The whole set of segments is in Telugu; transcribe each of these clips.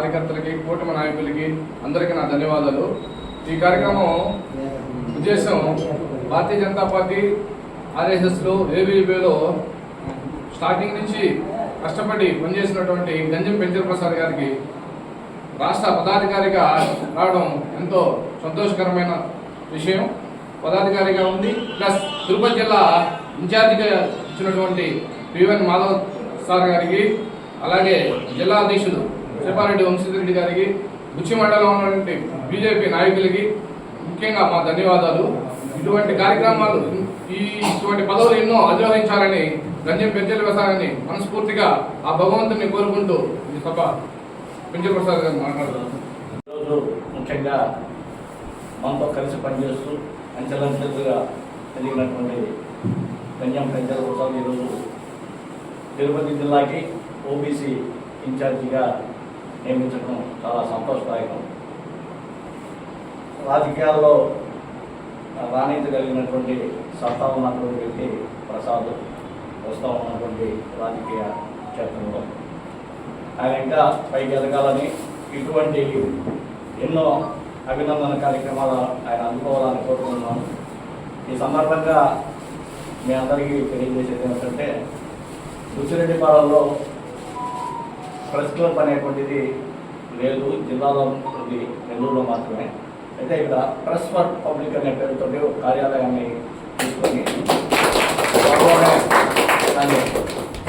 కార్యకర్తలకి కూటమి నాయకులకి అందరికీ నా ధన్యవాదాలు. ఈ కార్యక్రమం ఉద్దేశం భారతీయ జనతా పార్టీ ఆర్ఎస్ఎస్లో ఏబీబీలో స్టార్టింగ్ నుంచి కష్టపడి పనిచేసినటువంటి గంజం పెంచర్ ప్రసాద్ గారికి రాష్ట్ర పదాధికారిగా రావడం ఎంతో సంతోషకరమైన విషయం. పదాధికారిగా ఉంది ప్లస్ తిరుపతి జిల్లా ఇన్ఛార్జిగా ఇచ్చినటువంటి పివన్ మాధవ్ సార్ గారికి అలాగే జిల్లా అధ్యక్షుడు శ్రీపారెడ్డి వంశీధరెడ్డి గారికి బుచ్చి మండలంలో ఉన్నటువంటి బీజేపీ నాయకులకి ముఖ్యంగా మా ధన్యవాదాలు. ఇటువంటి కార్యక్రమాలు ఈ ఇటువంటి పదవులు ఎన్నో అధిరోహించాలని గంజం పెంచలు ప్రసాదాన్ని మనస్ఫూర్తిగా ఆ భగవంతుని కోరుకుంటూ ఈ సభ పెంచల ప్రసాద్ గారు మాట్లాడుతున్నారు ఈరోజు ముఖ్యంగా మనతో కలిసి పనిచేస్తూ అంచెలంచెలుగా ఎదిగినటువంటి గంజం పెంచల ప్రసాద్ ఈరోజు తిరుపతి జిల్లాకి ఓబీసీ ఇన్ఛార్జిగా నియమించడం చాలా సంతోషదాయకం. రాజకీయాల్లో రాణించగలిగినటువంటి సత్తా ఉన్నటువంటి వ్యక్తి ప్రసాద్ వస్తూ ఉన్నటువంటి రాజకీయ క్షేత్రంలో. ఆయన ఇంకా పైకి ఎదగాలని ఇటువంటి ఎన్నో అభినందన కార్యక్రమాలు ఆయన అందుకోవాలని కోరుకుంటున్నాను. ఈ సందర్భంగా మీ అందరికీ తెలియజేసేది ఏమిటంటే బుచ్చిరెడ్డిపాలెంలో ప్రెస్ క్లబ్ అనేటువంటిది లేదు. జిల్లాలో ఉంది నెల్లూరులో మాత్రమే. అయితే ఇక్కడ ప్రెస్ ఫర్ పబ్లిక్ అనే పేరుతో ఒక కార్యాలయాన్ని తీసుకొని దాన్ని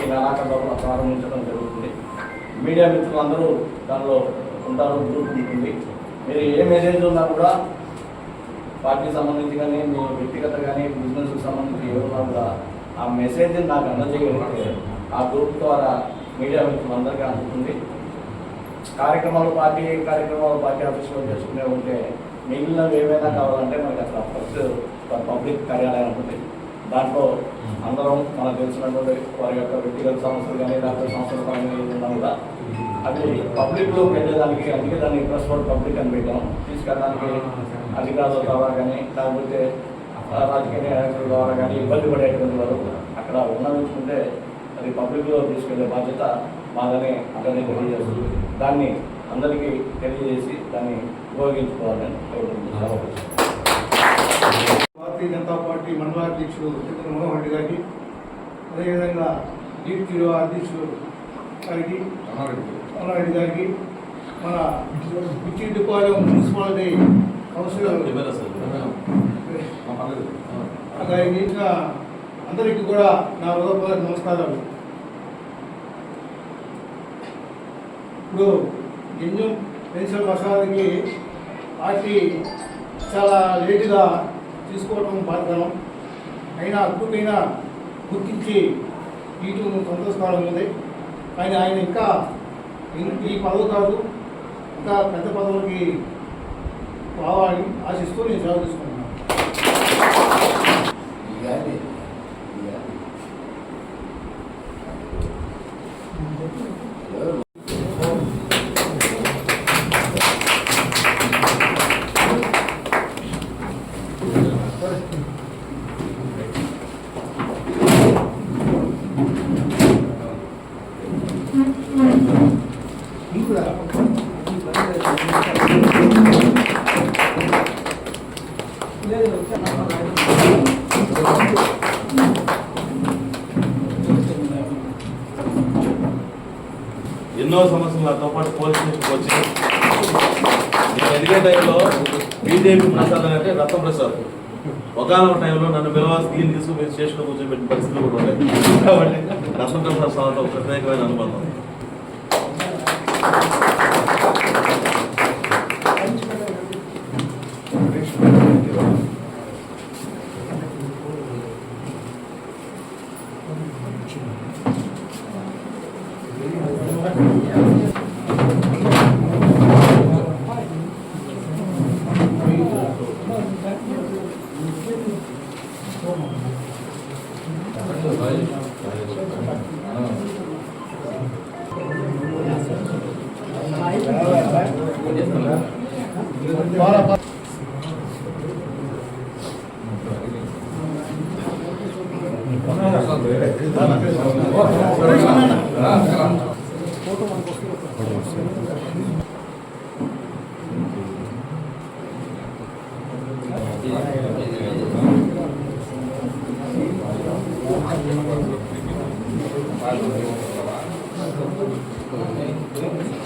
ఈ నెలాఖరులో ప్రారంభించడం జరుగుతుంది. మీడియా మిత్రులందరూ దానిలో ఉంటారు గ్రూప్ ఉంటుంది. మీరు ఏ మెసేజ్ ఉన్నా కూడా పార్టీకి సంబంధించి కానీ మీ వ్యక్తిగత కానీ బిజినెస్కి సంబంధించి ఏమన్నా కూడా ఆ మెసేజ్ నాకు అందజేయగలిగితే ఆ గ్రూప్ ద్వారా మీడియా మిత్రులందరికీ అందుతుంది. కార్యక్రమాలు పార్టీ కార్యక్రమాలు పార్టీ ఆఫీసులో చేసుకునే ఉంటే మిగిలినవి ఏమైనా కావాలంటే మనకి అక్కడ ఫస్ట్ పబ్లిక్ కార్యాలయం ఉంటుంది. దాంట్లో అందరం మనకు తెలిసినటువంటి వారి యొక్క వ్యక్తిగత సమస్యలు కానీ లేకపోతే సమస్యలు కానీ ఉన్నా కూడా అది పబ్లిక్లో పెట్టేదానికి అందుకే దాన్ని ప్రెస్ ఫోర్ పబ్లిక్ అని పెట్టాం తీసుకెళ్ళడానికి అధికారుల ద్వారా కానీ లేకపోతే రాజకీయ నాయకుల ద్వారా కానీ ఇబ్బంది పడేటువంటి వారు అక్కడ ఉన్నవించుకుంటే అది పబ్లిక్లో తీసుకెళ్ళే బాధ్యత మాదని అందరినీ తెలియజేస్తుంది దాన్ని అందరికీ తెలియజేసి దాన్ని ఉపయోగించుకోవాలని భారతీయ జనతా పార్టీ మండల అధ్యక్షుడు చంద్ర మనోహర్ రెడ్డి గారికి అదేవిధంగా డిప్యూటీ అధ్యక్షుడు గారికి మనోహర్ గారికి మన పిచ్చిపాలెం మున్సిపాలిటీ కౌన్సిలర్ గారికి ఇంకా అందరికీ కూడా నా హృదయపూర్వక నమస్కారాలు. ఇప్పుడు గింజం పెన్షన్ ప్రసాదానికి పార్టీ చాలా లేటుగా తీసుకోవడం బాధకరం అయినా అద్భుతమైన గుర్తించి ఇటు సంతోషకరం ఉంది. కానీ ఆయన ఇంకా ఈ- ఈ పదవి కాదు ఇంకా పెద్ద పదవులకి రావాలని ఆశిస్తూ నేను సెలవు తీసుకుంటున్నాను. ఎన్నో సమస్యలు నాతో పాటు పోలీస్ స్టేషన్కి వచ్చి నేను ఎదిగే టైంలో బీజేపీ ప్రసాద్ అంటే రత్న ప్రసాద్ ఒకనొక టైంలో నన్ను పిలవాల్సి తీసుకుని స్టేషన్లో కూర్చోబెట్టిన పరిస్థితులు కూడా ఉన్నాయి. కాబట్టి రత్న ప్రసాద్తో ప్రత్యేకమైన అనుబంధం. 嗯。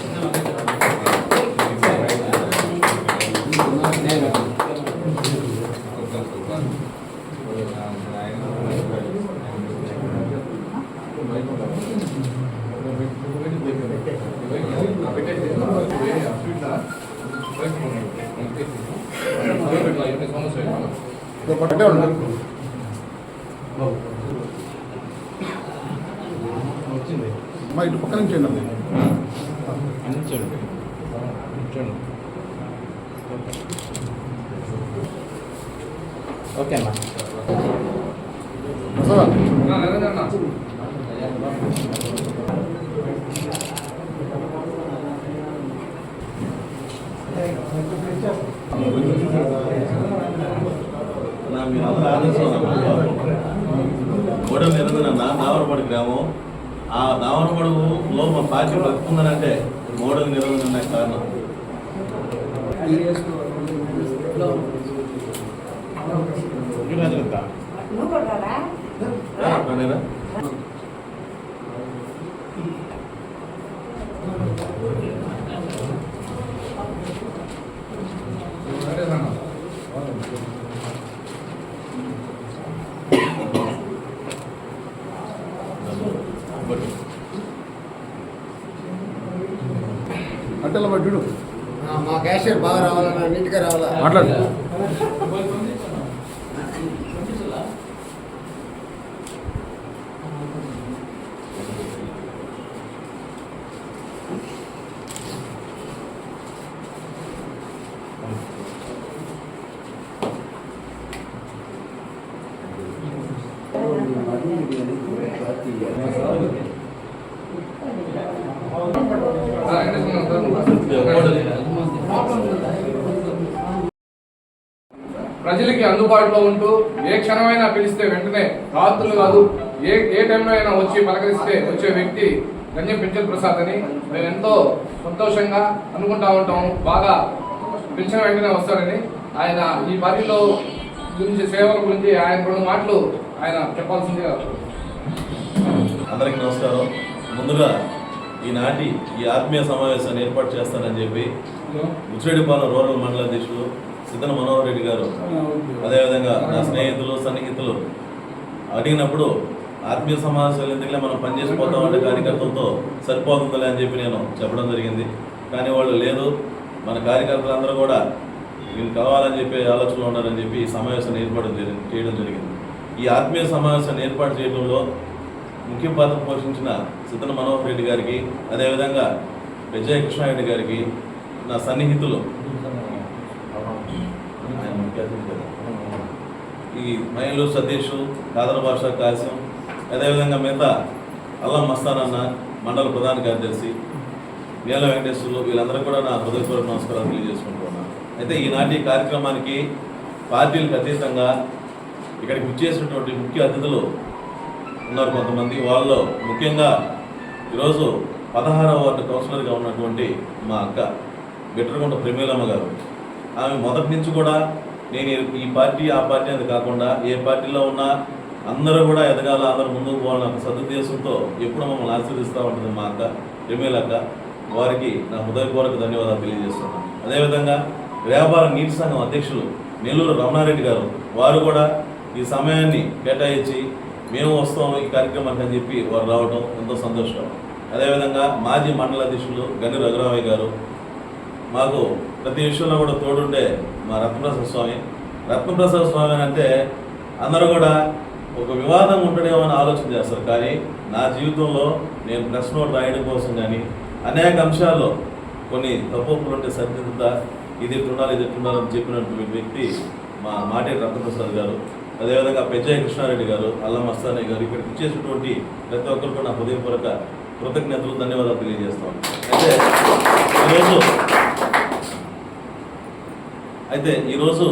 అమ్మా ఇటు పక్క నుంచి అండి ఓకే అమ్మా. మీరు అందరూ ఆదర్శం గొడవ నిరంజన నావరపడి గ్రామం ఆ నావరపడులో మా పార్టీ బతుకుందనంటే మోడల్ నిరంజన కారణం. రా, పనేరా? ఇలా చూడు. మా క్యాషియర్ బాగా రావాలన్నా నీట్గా రావాలా? మాట్లాడు. ప్రజలకి అందుబాటులో ఉంటూ ఏ క్షణమైనా పిలిస్తే వెంటనే రాత్రులు కాదు ఏ ఏ టైంలో అయినా వచ్చి పలకరిస్తే వచ్చే వ్యక్తి గంజం పెంచల్ ప్రసాద్ అని మేము ఎంతో సంతోషంగా అనుకుంటా ఉంటాము బాగా పిలిచిన వెంటనే వస్తారని ఆయన ఈ పార్టీలో గురించి సేవల గురించి ఆయన రెండు మాటలు ఆయన చెప్పాల్సిందిగా అందరికీ నమస్కారం. ముందుగా ఈనాటి ఈ ఆత్మీయ సమావేశాన్ని ఏర్పాటు చేస్తానని చెప్పి ముచ్చిరెడ్డిపాలెం రూరల్ మండల అధ్యక్షులు సిద్ధన మనోహర్ రెడ్డి గారు అదేవిధంగా నా స్నేహితులు సన్నిహితులు అడిగినప్పుడు ఆత్మీయ సమావేశాలు ఎందుకంటే మనం పనిచేసిపోతాం అంటే కార్యకర్తలతో సరిపోతుందిలే అని చెప్పి నేను చెప్పడం జరిగింది. కానీ వాళ్ళు లేదు. మన కార్యకర్తలందరూ కూడా నేను కావాలని చెప్పి ఆలోచనలో ఉన్నారని చెప్పి ఈ సమావేశాన్ని ఏర్పాటు చేయడం జరిగింది. ఈ ఆత్మీయ సమావేశాన్ని ఏర్పాటు చేయడంలో ముఖ్య పాత్ర పోషించిన సిద్ధన మనోహర్ రెడ్డి గారికి అదేవిధంగా విజయ కృష్ణారెడ్డి గారికి నా సన్నిహితులు. ముఖ్య ఈ మహిళలు సతీష్ కాదర భాష కాశ్యం అదేవిధంగా మిగతా అల్లం మస్తానన్న మండల ప్రధాన కార్యదర్శి నీల వెంకటేశ్వర్లు వీళ్ళందరూ కూడా నా హృదయపూర్వక నమస్కారాలు తెలియజేసుకుంటున్నాను. అయితే ఈనాటి కార్యక్రమానికి పార్టీలకు అతీతంగా ఇక్కడికి వచ్చేసినటువంటి ముఖ్య అతిథులు ఉన్నారు కొంతమంది. వాళ్ళలో ముఖ్యంగా ఈరోజు పదహారవ వార్డు కౌన్సిలర్గా ఉన్నటువంటి మా అక్క బిట్రగుంట ప్రమీలమ్మ గారు. ఆమె మొదటి నుంచి కూడా నేను ఈ- పార్టీ ఆ పార్టీ అని కాకుండా ఏ పార్టీలో ఉన్నా అందరూ కూడా ఎదగాల అందరూ ముందుకు పోవాలన్న సదుద్దేశంతో ఎప్పుడు మమ్మల్ని ఆశీర్దిస్తూ ఉంటుంది మా అక్క ప్రమీల అక్క. వారికి నా హృదయపూర్వక ధన్యవాదాలు తెలియజేస్తున్నాను. అదేవిధంగా వ్యాపార నీటి సంఘం అధ్యక్షులు నెల్లూరు రమణారెడ్డి గారు వారు కూడా ఈ సమయాన్ని కేటాయించి మేము వస్తాం ఈ కార్యక్రమానికి అని చెప్పి వారు రావడం ఎంతో సంతోషం. అదేవిధంగా మాజీ మండల అధ్యక్షులు గని రఘురామయ్య గారు మాకు ప్రతి విషయంలో కూడా తోడుండే మా రత్నప్రసాద్ స్వామి. రత్నప్రసాద్ స్వామి అంటే అందరూ కూడా ఒక వివాదం ఉండడేమో అని ఆలోచన చేస్తారు కానీ నా జీవితంలో నేను ప్రెస్ నోట్ రాయడం కోసం కానీ అనేక అంశాల్లో కొన్ని తప్పులు ఉంటే సరిదిద్దుతా ఇది ఎట్లా ఇది ఎట్లా చెప్పినటువంటి వ్యక్తి మా మాటే రత్నప్రసాద్ గారు. అదేవిధంగా పెద్దయ్య కృష్ణారెడ్డి గారు అల్లం మస్తానయ్య గారు ఇక్కడికి ఇచ్చేసినటువంటి ప్రతి ఒక్కరికి నా హృదయపూర్వక కృతజ్ఞతలు ధన్యవాదాలు తెలియజేస్తాం అయితే ఈరోజు అయితే ఈరోజు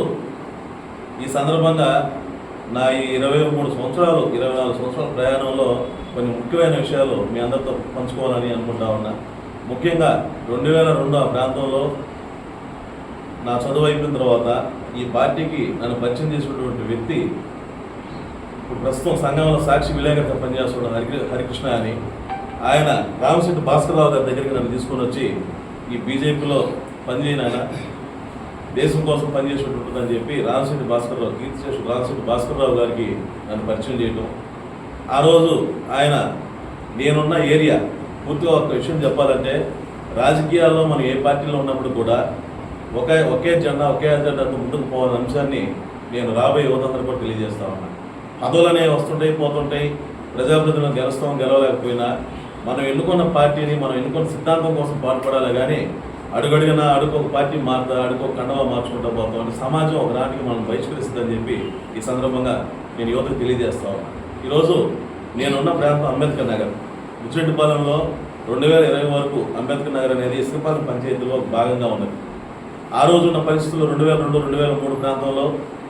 ఈ సందర్భంగా నా ఈ ఇరవై మూడు సంవత్సరాలు ఇరవై నాలుగు సంవత్సరాల ప్రయాణంలో కొన్ని ముఖ్యమైన విషయాలు మీ అందరితో పంచుకోవాలని అనుకుంటా ఉన్నా. ముఖ్యంగా రెండు వేల రెండు ఆ ప్రాంతంలో నా చదువు అయిపోయిన తర్వాత ఈ పార్టీకి నన్ను పరిచయం చేసినటువంటి వ్యక్తి ఇప్పుడు ప్రస్తుతం సంఘంలో సాక్షి విలేకరితో పనిచేస్తున్న హరి హరికృష్ణ అని ఆయన రామశెట్టి భాస్కర్రావు గారి దగ్గరికి నన్ను తీసుకొని వచ్చి ఈ బీజేపీలో పనిచేయన దేశం కోసం పనిచేసినట్టుంటుందని చెప్పి రామశెట్టి భాస్కర్రావు కీర్తిశేషుడు రామశెట్టి భాస్కర్రావు గారికి నన్ను పరిచయం చేయడం ఆ రోజు ఆయన నేనున్న ఏరియా పూర్తిగా ఒక విషయం చెప్పాలంటే రాజకీయాల్లో మనం ఏ పార్టీలో ఉన్నప్పుడు కూడా ఒకే ఒకే జెండా ఒకే అజెండాతో ముందుకు పోవాలనే అంశాన్ని నేను రాబోయే యువతందరూ కూడా తెలియజేస్తా ఉన్నాను పదవులు అనేవి వస్తుంటాయి పోతుంటాయి ప్రజాప్రతినిధులను గెలుస్తాం గెలవలేకపోయినా మనం ఎన్నుకున్న పార్టీని మనం ఎన్నుకున్న సిద్ధాంతం కోసం పాటుపడాలి కానీ అడుగడుగున అడుకొక ఒక పార్టీ మారుతా అడుకొక కండవా మార్చుకుంటూ పోతాం అంటే సమాజం ఒక నాటికి మనం బహిష్కరిస్తుందని చెప్పి ఈ సందర్భంగా నేను యువతకు తెలియజేస్తా ఉన్నాను ఈరోజు నేనున్న ప్రాంతం అంబేద్కర్ నగర్. బుచ్చిరెడ్డిపాలెంలో రెండు వేల ఇరవై వరకు అంబేద్కర్ నగర్ అనేది ఇసుకపాలెం పంచాయతీలో భాగంగా ఉన్నది. ఆ రోజు ఉన్న పరిస్థితుల్లో రెండు వేల రెండు రెండు వేల మూడు ప్రాంతంలో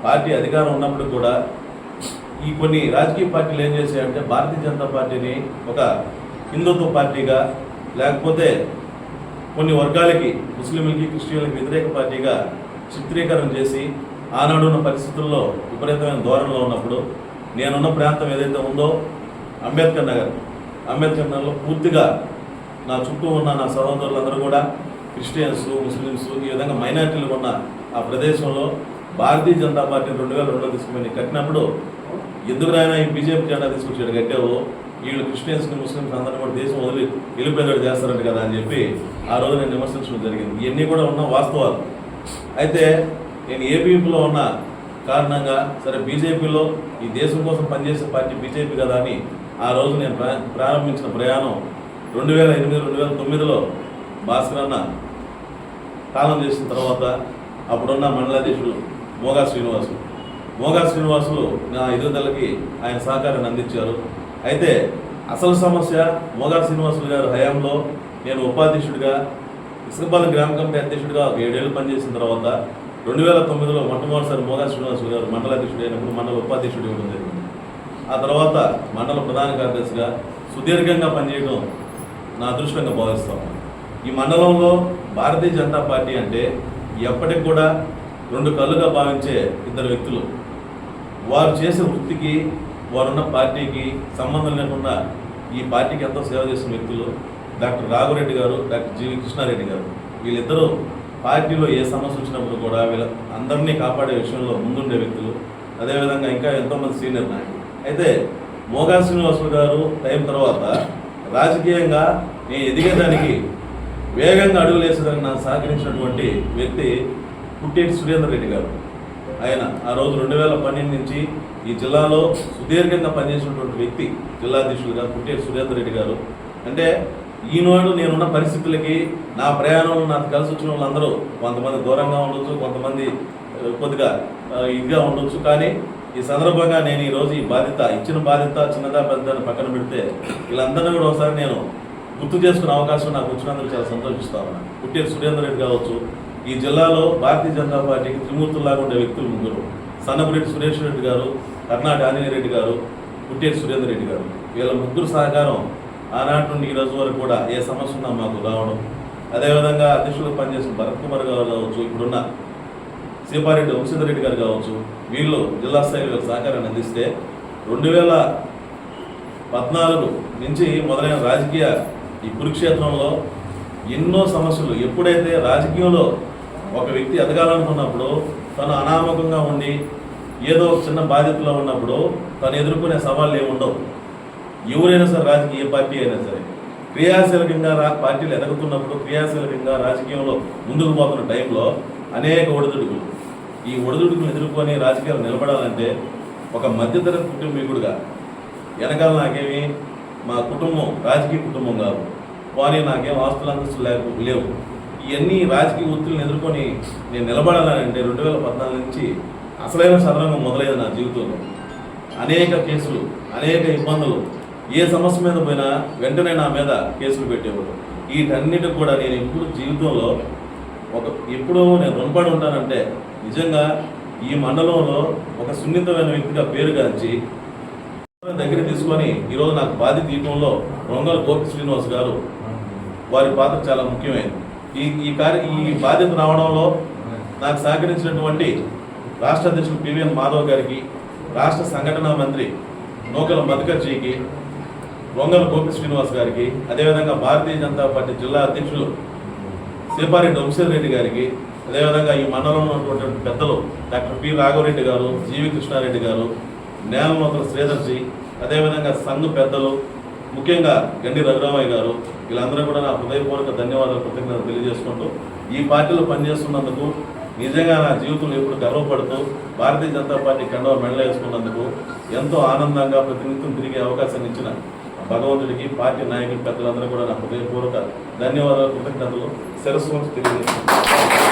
పార్టీ అధికారం ఉన్నప్పుడు కూడా ఈ కొన్ని రాజకీయ పార్టీలు ఏం చేశాయంటే భారతీయ జనతా పార్టీని ఒక హిందుత్వ పార్టీగా లేకపోతే కొన్ని వర్గాలకి ముస్లింలకి క్రిస్టియన్లకి వ్యతిరేక పార్టీగా చిత్రీకరణ చేసి ఆనాడు ఉన్న పరిస్థితుల్లో విపరీతమైన ధోరణిలో ఉన్నప్పుడు నేనున్న ప్రాంతం ఏదైతే ఉందో అంబేద్కర్ నగర్. అంబేద్కర్ నగర్లో పూర్తిగా నా చుట్టూ ఉన్న నా సహోదరులందరూ కూడా క్రిస్టియన్స్ ముస్లిమ్స్ ఈ విధంగా మైనార్టీలు ఉన్న ఆ ప్రదేశంలో భారతీయ జనతా పార్టీ రెండు వేల రెండులో తీసుకుని కట్టినప్పుడు ఎందుకు రాయన ఈ బీజేపీ జెండా తీసుకొచ్చాడు కట్టావు? వీళ్ళు క్రిస్టియన్స్ని ముస్లిమ్స్ అందరూ కూడా దేశం వదిలి వెళ్ళిపోయేలాడు చేస్తారంట కదా అని చెప్పి ఆ రోజు నేను విమర్శించడం జరిగింది. ఇవన్నీ కూడా ఉన్న వాస్తవాలు. అయితే నేను ఏపీలో ఉన్న కారణంగా సరే బీజేపీలో ఈ దేశం కోసం పనిచేసే పార్టీ బీజేపీ కదా అని ఆ రోజు నేను ప్రారంభించిన ప్రయాణం రెండు వేల ఎనిమిది రెండు వేల తొమ్మిదిలో భాస్కర్ అన్న కాలం చేసిన తర్వాత అప్పుడున్న మండలాధీశులు మోగా శ్రీనివాసులు. మోగా శ్రీనివాసులు నా ఎదుగుదలకి ఆయన సహకారాన్ని అందించారు. అయితే అసలు సమస్య మోగా శ్రీనివాసులు గారు హయాంలో నేను ఉపాధ్యక్షుడిగా ఇసుకపాలెం గ్రామ కమిటీ అధ్యక్షుడిగా ఒక ఏడేళ్ళు పనిచేసిన తర్వాత రెండు వేల తొమ్మిదిలో మొట్టమొదటిసారి మోగా శ్రీనివాసులు గారు మండలాధ్యక్షుడు అయినప్పుడు మండల ఉపాధ్యక్షుడు ఇవ్వడం జరిగింది. ఆ తర్వాత మండల ప్రధాన కార్యదర్శిగా సుదీర్ఘంగా పనిచేయడం నా అదృష్టంగా భావిస్తాం ఈ మండలంలో భారతీయ జనతా పార్టీ అంటే ఎప్పటికి కూడా రెండు కళ్ళుగా భావించే ఇద్దరు వ్యక్తులు. వారు చేసే వృత్తికి వారున్న పార్టీకి సంబంధం లేకుండా ఈ పార్టీకి ఎంతో సేవ చేసిన వ్యక్తులు డాక్టర్ రాఘురెడ్డి గారు డాక్టర్ జీవి కృష్ణారెడ్డి గారు. వీళ్ళిద్దరూ పార్టీలో ఏ సమస్య వచ్చినప్పుడు కూడా వీళ్ళ అందరినీ కాపాడే విషయంలో ముందుండే వ్యక్తులు. అదేవిధంగా ఇంకా ఎంతోమంది సీనియర్ నాయకులు. అయితే మోగా శ్రీనివాసులు గారు టైం తర్వాత రాజకీయంగా నేను ఎదిగేదానికి వేగంగా అడుగులు నాకు సహకరించినటువంటి వ్యక్తి పుట్టేటి సురేందర్ రెడ్డి గారు. ఆయన ఆ రోజు రెండు వేల పన్నెండు నుంచి ఈ జిల్లాలో సుదీర్ఘంగా పనిచేసినటువంటి వ్యక్తి జిల్లాధ్యక్షులుగా పుట్టేటి సురేందర్ రెడ్డి గారు. అంటే ఈనాడు నేనున్న పరిస్థితులకి నా ప్రయాణంలో నాకు కలిసి వచ్చిన వాళ్ళందరూ కొంతమంది దూరంగా ఉండొచ్చు కొంతమంది కొద్దిగా ఇదిగా ఉండొచ్చు. కానీ ఈ సందర్భంగా నేను ఈరోజు ఈ బాధ్యత ఇచ్చిన బాధ్యత చిన్నదా పెద్ద పక్కన పెడితే వీళ్ళందరినీ కూడా ఒకసారి నేను గుర్తు చేసుకునే అవకాశం నాకు వచ్చినందుకు చాలా సంతోషిస్తా ఉన్నాను పుట్టేరు సురేందర్ రెడ్డి కావచ్చు ఈ జిల్లాలో భారతీయ జనతా పార్టీకి త్రిమూర్తుల్లాగా ఉండే వ్యక్తులు ముగ్గురు. సన్నపురెడ్డి సురేష్ రెడ్డి గారు కర్ణాట ఆంజనేయ రెడ్డి గారు పుట్టేరు సురేందర్ రెడ్డి గారు. వీళ్ళ ముగ్గురు సహకారం ఆనాటి నుండి ఈ రోజు వరకు కూడా ఏ సమస్య ఉన్నా మాకు రావడం. అదేవిధంగా అధ్యక్షులకు పనిచేసిన భరత్ కుమార్ గారు కావచ్చు ఇప్పుడున్న సీపారెడ్డి వంశీధర్ రెడ్డి గారు కావచ్చు వీళ్ళు జిల్లా స్థాయిలో సహకారాన్ని అందిస్తే రెండు వేల పద్నాలుగు నుంచి మొదలైన రాజకీయ ఈ కురుక్షేత్రంలో ఎన్నో సమస్యలు. ఎప్పుడైతే రాజకీయంలో ఒక వ్యక్తి ఎదగాలనుకున్నప్పుడు తను అనామకంగా ఉండి ఏదో చిన్న బాధ్యతలో ఉన్నప్పుడు తను ఎదుర్కొనే సవాళ్ళు ఏమి ఉండవు. ఎవరైనా సరే రాజకీయ పార్టీ అయినా సరే క్రియాశీలకంగా రా పార్టీలు ఎదగుతున్నప్పుడు క్రియాశీలకంగా రాజకీయంలో ముందుకు పోతున్న టైంలో అనేక ఒడిదుడుకులు. ఈ ఒడిదుడుకులు ఎదుర్కొని రాజకీయాలు నిలబడాలంటే ఒక మధ్యతరగతి కుటుంబీకుడుగా వెనకాల నాకేమి మా కుటుంబం రాజకీయ కుటుంబం కాదు. వారి నాకేం ఆస్తులు అంతస్తులు లేవు లేవు. ఇవన్నీ రాజకీయ ఒత్తిడిని ఎదుర్కొని నేను నిలబడాలంటే రెండు వేల పద్నాలుగు నుంచి అసలైన సదరంగం మొదలైంది నా జీవితంలో. అనేక కేసులు అనేక ఇబ్బందులు. ఏ సమస్య మీద పోయినా వెంటనే నా మీద కేసులు పెట్టేవాడు వీటన్నిటికి కూడా నేను ఎప్పుడు జీవితంలో ఒక ఎప్పుడూ నేను రుణపడి ఉంటానంటే నిజంగా ఈ మండలంలో ఒక సున్నితమైన వ్యక్తిగా పేరుగాంచి దగ్గర తీసుకొని ఈరోజు నాకు బాధ్యత ఇవ్వడంలో రొంగల్ గోపి శ్రీనివాస్ గారు వారి పాత్ర చాలా ముఖ్యమైనది ఈ ఈ కార్య ఈ బాధ్యత రావడంలో నాకు సహకరించినటువంటి రాష్ట్ర అధ్యక్షుడు పివిఎన్ మాధవ్ గారికి రాష్ట్ర సంఘటన మంత్రి నూకల మధుకర్జీకి రొంగల గోపి శ్రీనివాస్ గారికి అదేవిధంగా భారతీయ జనతా పార్టీ జిల్లా అధ్యక్షులు సేపారెడ్డి వంశీర్ రెడ్డి గారికి అదేవిధంగా ఈ మండలంలో ఉన్నటువంటి పెద్దలు డాక్టర్ పి రాఘవరెడ్డి గారు జీవి కృష్ణారెడ్డి గారు నేలనూతల శ్రీధర్జీ అదేవిధంగా సంఘ పెద్దలు ముఖ్యంగా గండి రఘురామయ్య గారు వీళ్ళందరూ కూడా నా హృదయపూర్వక ధన్యవాదాలు కృతజ్ఞతలు తెలియజేసుకుంటూ ఈ పార్టీలో పనిచేస్తున్నందుకు నిజంగా నా జీవితంలో ఎప్పుడు గర్వపడుతూ భారతీయ జనతా పార్టీ కండవ మెడలేసుకున్నందుకు ఎంతో ఆనందంగా ప్రతినిత్యం తిరిగే అవకాశాన్ని ఇచ్చిన భగవంతుడికి పార్టీ నాయకులు పెద్దలందరూ కూడా నా హృదయపూర్వక ధన్యవాదాలు కృతజ్ఞతలు శిరస్సు తెలియజేస్తున్నాను.